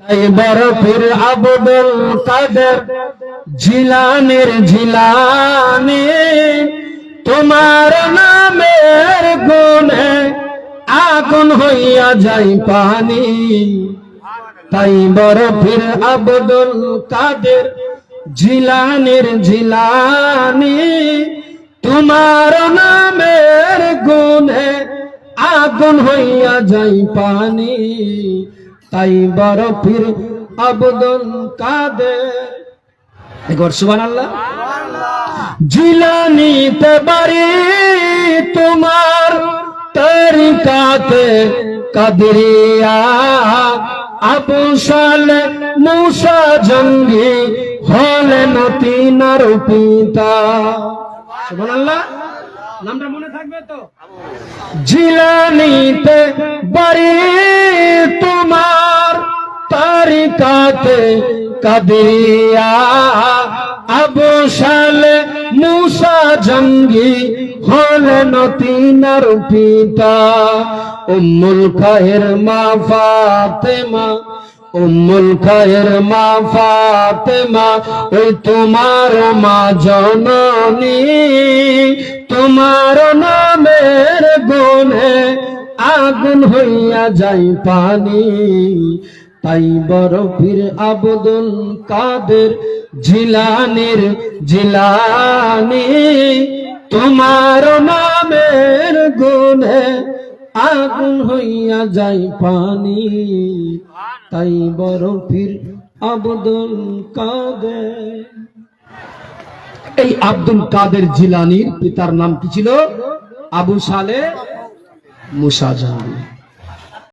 তাই বরফের আবদুল কাদের জিলানের জিলানি, তোমার নামের গুণে আগুন হইয়া যাই পানি। তাই বড় বরফের আবদুল কাদের জিলানের জিলানি, তোমার নামের গুণে আগুন হইয়া যাই পানি। তাই বরফির আবদুল কাদের একবার সুবান আল্লাহ জিলানিতে বাড়ি তোমার তরিকাতে কাদরিয়া আবু সালে মুসা জঙ্গি হলেন তিনার পিতা। সুবান আল্লাহ নামটা মনে থাকবে তো? জিলানিতে বাড়ি তোমার তারিকাতে কাদিয়া আবু সালে মুসা জঙ্গি হলেন তিনার পিতা। উম্মুল খায়ের মা ফাতেমা, উম্মুল খায়ের মা ফাতেমা, ওই তোমার মা জননী। তোমার নামের গুণে আগুন হইয়া যাই পানি। তাই বরফির আবদুল কাদের জিলানির জিলানি। তোমার নামের গুণে আগুন হইয়া যাই পানি। তাই বরফির আবদুল কাদের। এই আব্দুল কাদের জিলানির পিতার নাম কি ছিল? আবু সালে মুসা জাহাঙ্গীর।